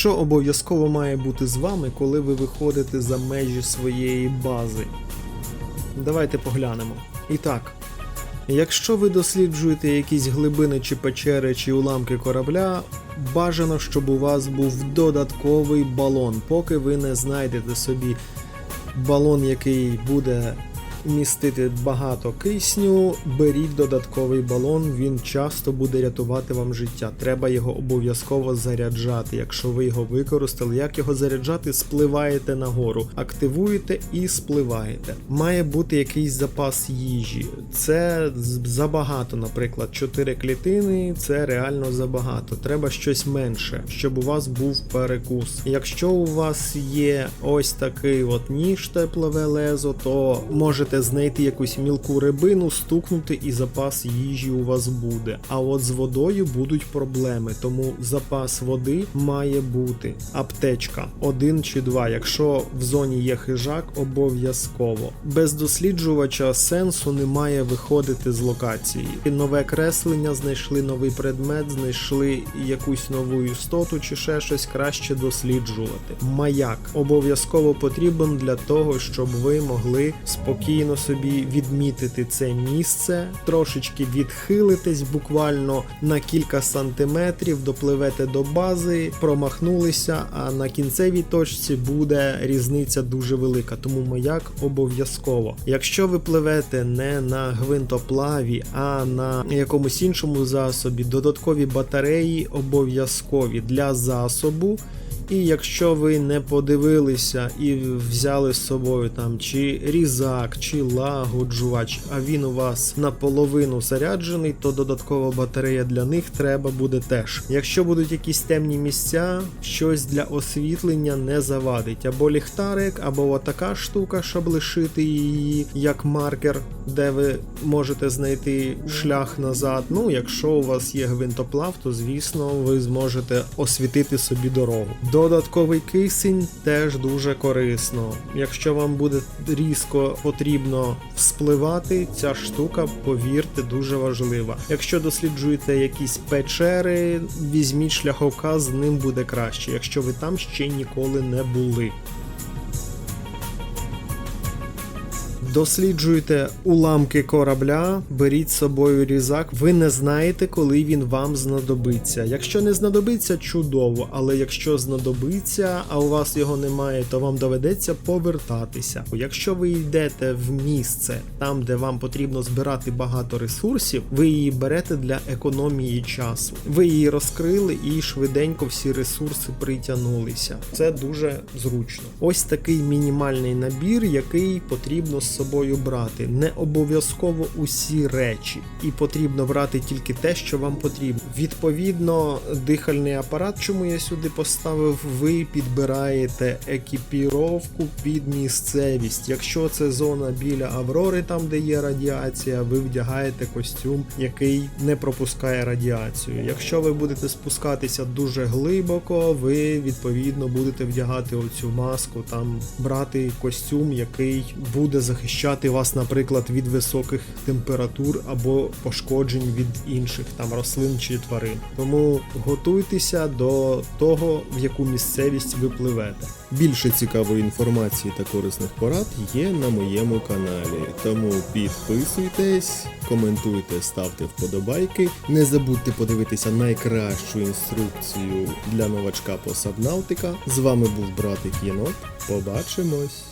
що обов'язково має бути з вами, коли ви виходите за межі своєї бази. Давайте поглянемо. І так, якщо ви досліджуєте якісь глибини чи печери чи уламки корабля, бажано, щоб у вас був додатковий балон, поки ви не знайдете собі балон, який буде містити багато кисню, беріть додатковий балон, він часто буде рятувати вам життя. Треба його обов'язково заряджати. Якщо ви його використали, як його заряджати, спливаєте нагору, активуєте і спливаєте. Має бути якийсь запас їжі. Це забагато, наприклад, 4 клітини це реально забагато. Треба щось менше, щоб у вас був перекус. Якщо у вас є ось такий от ніж теплове лезо, то можете знайти якусь мілку рибину, стукнути і запас їжі у вас буде. А от з водою будуть проблеми, тому запас води має бути. Аптечка один чи два. Якщо в зоні є хижак, обов'язково. Без досліджувача сенсу немає виходити з локації. Нове креслення, знайшли новий предмет, знайшли якусь нову істоту чи ще щось краще досліджувати. Маяк обов'язково потрібен для того, щоб ви могли спокійно собі відмітити це місце, трошечки відхилитесь буквально на кілька сантиметрів, допливете до бази, промахнулися, а на кінцевій точці буде різниця дуже велика, тому маяк обов'язково. Якщо ви пливете не на гвинтоплаві, а на якомусь іншому засобі, додаткові батареї обов'язкові для засобу. І якщо ви не подивилися і взяли з собою там чи різак, чи лагоджувач, а він у вас наполовину заряджений, то додаткова батарея для них треба буде теж. Якщо будуть якісь темні місця, щось для освітлення не завадить. Або ліхтарик, або така штука, щоб лишити її як маркер, де ви можете знайти шлях назад. Ну, якщо у вас є гвинтоплав, то звісно ви зможете освітити собі дорогу. Додатковий кисень теж дуже корисно. Якщо вам буде різко потрібно вспливати, ця штука, повірте, дуже важлива. Якщо досліджуєте якісь печери, візьміть шляховказ, з ним буде краще, якщо ви там ще ніколи не були. Досліджуйте уламки корабля, беріть з собою різак. Ви не знаєте, коли він вам знадобиться. Якщо не знадобиться, чудово, але якщо знадобиться, а у вас його немає, то вам доведеться повертатися. Якщо ви йдете в місце, там де вам потрібно збирати багато ресурсів, ви її берете для економії часу. Ви її розкрили і швиденько всі ресурси притягнулися. Це дуже зручно. Ось такий мінімальний набір, який потрібно з собою брати. Не обов'язково усі речі, і потрібно брати тільки те, що вам потрібно. Відповідно, дихальний апарат, чому я сюди поставив, ви підбираєте екіпіровку під місцевість. Якщо це зона біля Аврори, там де є радіація, ви вдягаєте костюм, який не пропускає радіацію. Якщо ви будете спускатися дуже глибоко, ви відповідно будете вдягати оцю маску, там брати костюм, який буде захищати вас, наприклад, від високих температур або пошкоджень від інших там рослин чи тварин. Тому готуйтеся до того, в яку місцевість ви пливете. Більше цікавої інформації та корисних порад є на моєму каналі. Тому підписуйтесь, коментуйте, ставте вподобайки. Не забудьте подивитися найкращу інструкцію для новачка по Сабнавтика. З вами був братик Єнот. Побачимось!